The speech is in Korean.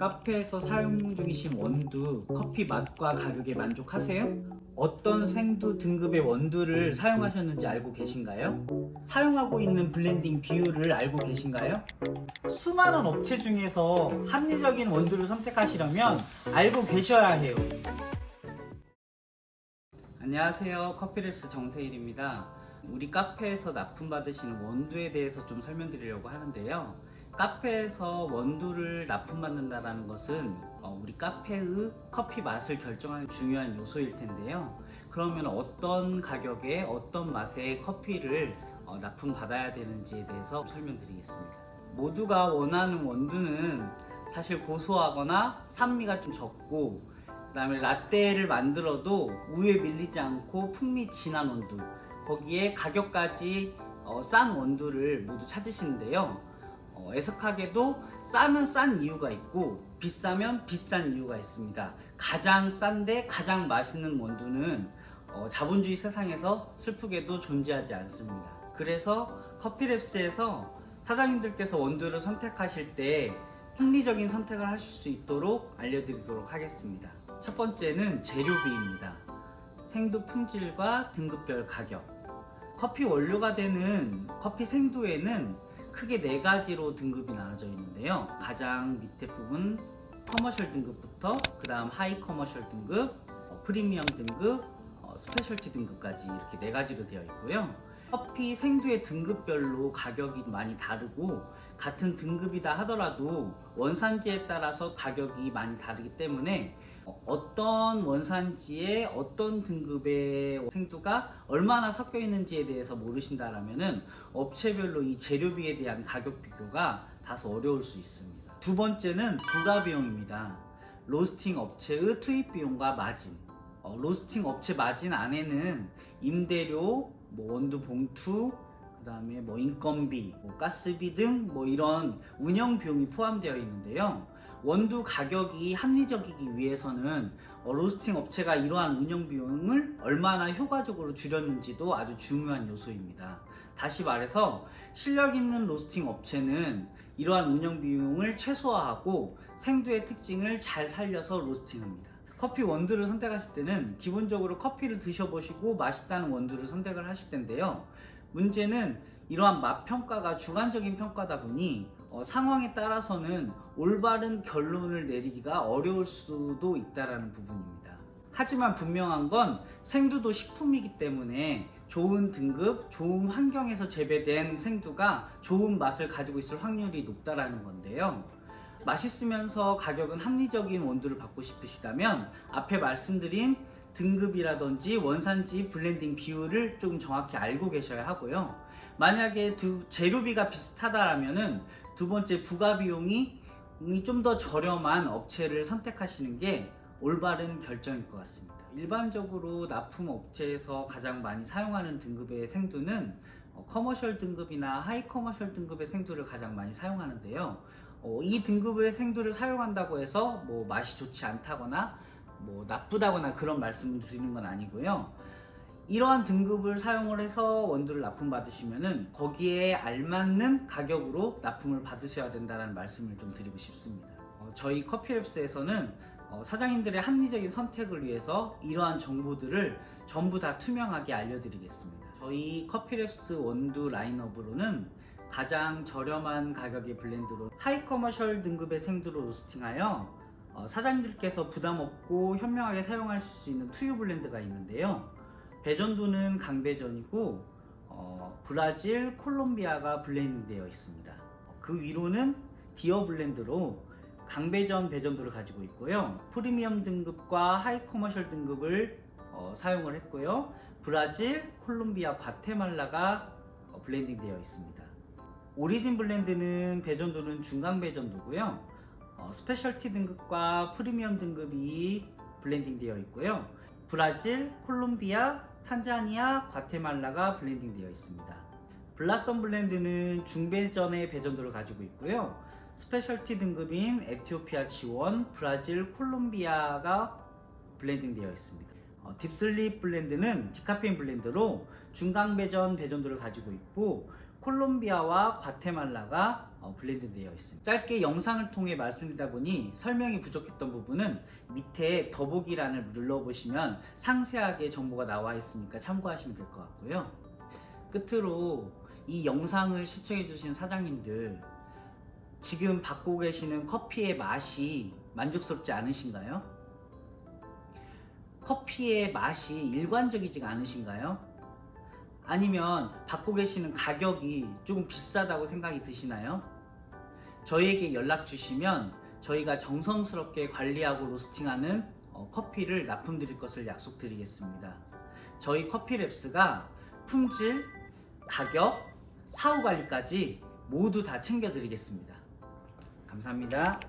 카페에서 사용 중이신 원두, 커피 맛과 가격에 만족하세요? 어떤 생두 등급의 원두를 사용하셨는지 알고 계신가요? 사용하고 있는 블렌딩 비율을 알고 계신가요? 수많은 업체 중에서 합리적인 원두를 선택하시려면 알고 계셔야 해요. 안녕하세요. 커피랩스 정세일입니다. 우리 카페에서 납품받으시는 원두에 대해서 좀 설명드리려고 하는데요. 카페에서 원두를 납품받는다는 것은 어, 우리 카페의 커피 맛을 결정하는 중요한 요소일 텐데요. 그러면 어떤 가격에 어떤 맛의 커피를 어, 납품받아야 되는지에 대해서 설명드리겠습니다. 모두가 원하는 원두는 사실 고소하거나 산미가 좀 적고 그다음에 라떼를 만들어도 우유에 밀리지 않고 풍미 진한 원두 거기에 가격까지 어, 싼 원두를 모두 찾으시는데요. 어, 애석하게도 싸면 싼 이유가 있고 비싸면 비싼 이유가 있습니다. 가장 싼데 가장 맛있는 원두는 어, 자본주의 세상에서 슬프게도 존재하지 않습니다. 그래서 커피랩스에서 사장님들께서 원두를 선택하실 때 합리적인 선택을 하실 수 있도록 알려드리도록 하겠습니다. 첫 번째는 재료비입니다. 생두 품질과 등급별 가격. 커피 원료가 되는 커피 생두에는 크게 네 가지로 등급이 나눠져 있는데요. 가장 밑에 부분 커머셜 등급부터 그 다음 하이 커머셜 등급, 어, 프리미엄 등급, 어, 스페셜티 등급까지 이렇게 네 가지로 되어 있고요. 커피 생두의 등급별로 가격이 많이 다르고 같은 등급이다 하더라도 원산지에 따라서 가격이 많이 다르기 때문에 어, 어떤 원산지에 어떤 등급의 생두가 얼마나 섞여 있는지에 대해서 모르신다라면은 업체별로 이 재료비에 대한 가격 비교가 다소 어려울 수 있습니다. 두 번째는 부가 비용입니다. 로스팅 업체의 투입 비용과 마진. 어, 로스팅 업체 마진 안에는 임대료, 뭐 원두 봉투, 그 다음에 뭐 인건비, 뭐 가스비 등 뭐 이런 운영 비용이 포함되어 있는데요. 원두 가격이 합리적이기 위해서는 어, 로스팅 업체가 이러한 운영 비용을 얼마나 효과적으로 줄였는지도 아주 중요한 요소입니다. 다시 말해서 실력 있는 로스팅 업체는 이러한 운영 비용을 최소화하고 생두의 특징을 잘 살려서 로스팅합니다. 커피 원두를 선택하실 때는 기본적으로 커피를 드셔보시고 맛있다는 원두를 선택을 하실 텐데요. 문제는 이러한 맛 평가가 주관적인 평가다 보니 어, 상황에 따라서는 올바른 결론을 내리기가 어려울 수도 있다라는 부분입니다. 하지만 분명한 건 생두도 식품이기 때문에 좋은 등급, 좋은 환경에서 재배된 생두가 좋은 맛을 가지고 있을 확률이 높다라는 건데요. 맛있으면서 가격은 합리적인 원두를 받고 싶으시다면 앞에 말씀드린 등급이라든지 원산지 블렌딩 비율을 좀 정확히 알고 계셔야 하고요. 만약에 두 재료비가 비슷하다라면은 두 번째 부가 비용이 좀 더 저렴한 업체를 선택하시는 게 올바른 결정일 것 같습니다. 일반적으로 납품 업체에서 가장 많이 사용하는 등급의 생두는 어, 커머셜 등급이나 하이 커머셜 등급의 생두를 가장 많이 사용하는데요. 어, 이 등급의 생두를 사용한다고 해서 뭐 맛이 좋지 않다거나 뭐 나쁘다거나 그런 말씀을 드리는 건 아니고요. 이러한 등급을 사용을 해서 원두를 납품 받으시면은 거기에 알맞는 가격으로 납품을 받으셔야 된다는 말씀을 좀 드리고 싶습니다. 어, 저희 커피랩스에서는 어, 사장님들의 합리적인 선택을 위해서 이러한 정보들을 전부 다 투명하게 알려드리겠습니다. 저희 커피랩스 원두 라인업으로는 가장 저렴한 가격의 블렌드로 하이 커머셜 등급의 생두로 로스팅하여 어, 사장님들께서 부담 없고 현명하게 사용할 수 있는 투유 블렌드가 있는데요. 배전도는 강배전이고 어, 브라질, 콜롬비아가 블렌딩 되어 있습니다. 그 위로는 디어 블렌드로 강배전 배전도를 가지고 있고요. 프리미엄 등급과 하이 커머셜 등급을 어, 사용을 했고요. 브라질, 콜롬비아, 과테말라가 어, 블렌딩 되어 있습니다. 오리진 블렌드는 배전도는 중간 배전도고요. 어, 스페셜티 등급과 프리미엄 등급이 블렌딩 되어 있고요. 브라질, 콜롬비아, 탄자니아, 과테말라가 블렌딩 되어 있습니다. 블라썸 블렌드는 중배전의 배전도를 가지고 있고요. 스페셜티 등급인 에티오피아 지원, 브라질, 콜롬비아가 블렌딩 되어 있습니다. 어, 딥슬립 블렌드는 디카페인 블렌드로 중강 배전 배전도를 가지고 있고 콜롬비아와 과테말라가 어, 블렌드 되어 있습니다. 짧게 영상을 통해 말씀드리다 보니 설명이 부족했던 부분은 밑에 더보기란을 눌러보시면 상세하게 정보가 나와 있으니까 참고하시면 될 것 같고요. 끝으로 이 영상을 시청해주신 사장님들 지금 받고 계시는 커피의 맛이 만족스럽지 않으신가요? 커피의 맛이 일관적이지가 않으신가요? 아니면 받고 계시는 가격이 조금 비싸다고 생각이 드시나요? 저희에게 연락 주시면 저희가 정성스럽게 관리하고 로스팅하는 어, 커피를 납품드릴 것을 약속드리겠습니다. 저희 커피랩스가 품질, 가격, 사후 관리까지 모두 다 챙겨드리겠습니다. 감사합니다.